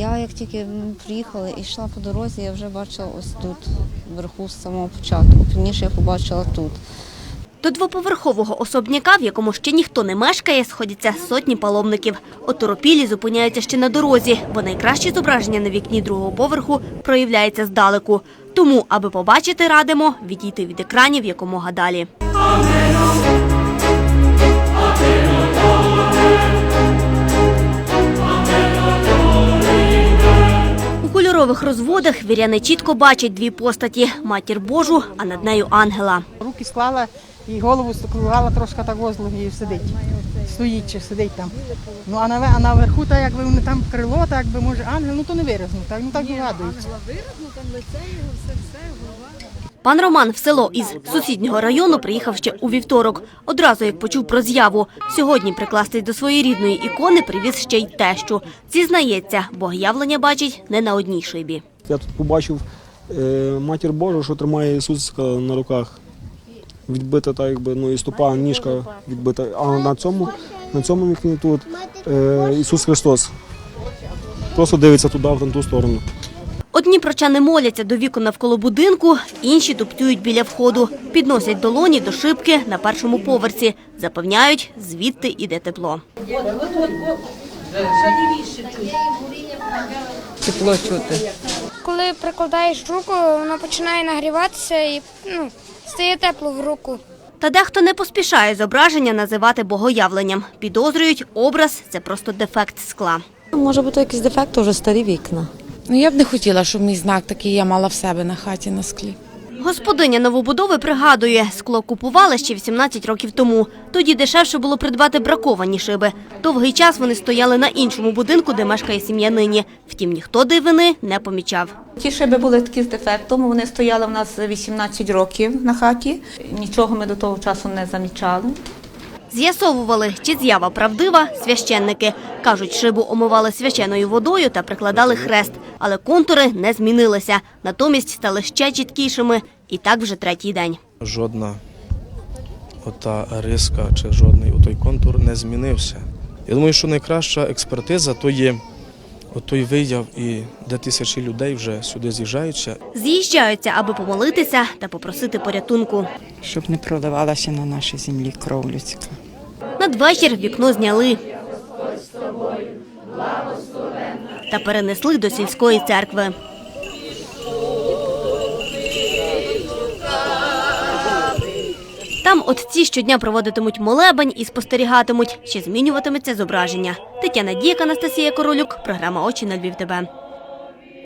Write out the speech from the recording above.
Я як тільки приїхала і йшла по дорозі, я вже бачила ось тут, вверху з самого початку. Пізніше я побачила тут. До двоповерхового особняка, в якому ще ніхто не мешкає, сходяться сотні паломників. Оторопілі зупиняються ще на дорозі, бо найкраще зображення на вікні другого поверху проявляється здалеку. Тому, аби побачити, радимо відійти від екранів якомога далі. Кольорових розводах віряни чітко бачать дві постаті матір Божу, а над нею ангела. Руки склала і голову склала трошки так возле і сидить. Стоїть чи сидить там. Ну а, наве- а наверху, так якби вони там крило, так би може ангел, ну то не виразно, так ну так вигадується. Пан Роман в село із сусіднього району приїхав ще у вівторок. Одразу як почув про з'яву. Сьогодні прикластись до своєї рідної ікони привіз ще й тещу. Зізнається, богоявлення бачить не на одній шибі. Я тут побачив е, матір Божу, що тримає Ісуса на руках. Відбита так, якби ну і ступа, ніжка відбита. А на цьому, на цьому вікні тут е, Ісус Христос. Просто дивиться туди, в ту сторону. Одні прочани моляться до вікон навколо будинку, інші туптюють біля входу, підносять долоні до шибки на першому поверсі. Запевняють, звідти іде тепло. тепло чути. Коли прикладаєш руку, вона починає нагріватися і ну, стає тепло в руку. Та дехто не поспішає зображення називати богоявленням. Підозрюють, образ це просто дефект скла. Може бути якийсь дефект, вже старі вікна. Ну я б не хотіла, щоб мій знак такий я мала в себе на хаті на склі. Господиня новобудови пригадує, скло купували ще 18 років тому. Тоді дешевше було придбати браковані шиби. Довгий час вони стояли на іншому будинку, де мешкає сім'я нині. Втім, ніхто дивини не помічав. Ті шиби були такі з дефектом, вони стояли в нас 18 років на хаті. Нічого ми до того часу не замічали. З'ясовували, чи з'ява правдива, священники. Кажуть, шибу омивали свяченою водою та прикладали хрест. Але контури не змінилися. Натомість стали ще чіткішими. І так вже третій день. жодна ота риска чи жодний отой контур не змінився. Я думаю, що найкраща експертиза то є отой вияв, і де тисячі людей вже сюди з'їжджаються. З'їжджаються, аби помолитися та попросити порятунку. щоб не проливалася на нашій землі кров людська. Надвечір вікно зняли. Та перенесли до сільської церкви. Там отці щодня проводитимуть молебень і спостерігатимуть, чи змінюватиметься зображення. Тетяна Дік, Анастасія Королюк, програма Очі на Львів ТБ.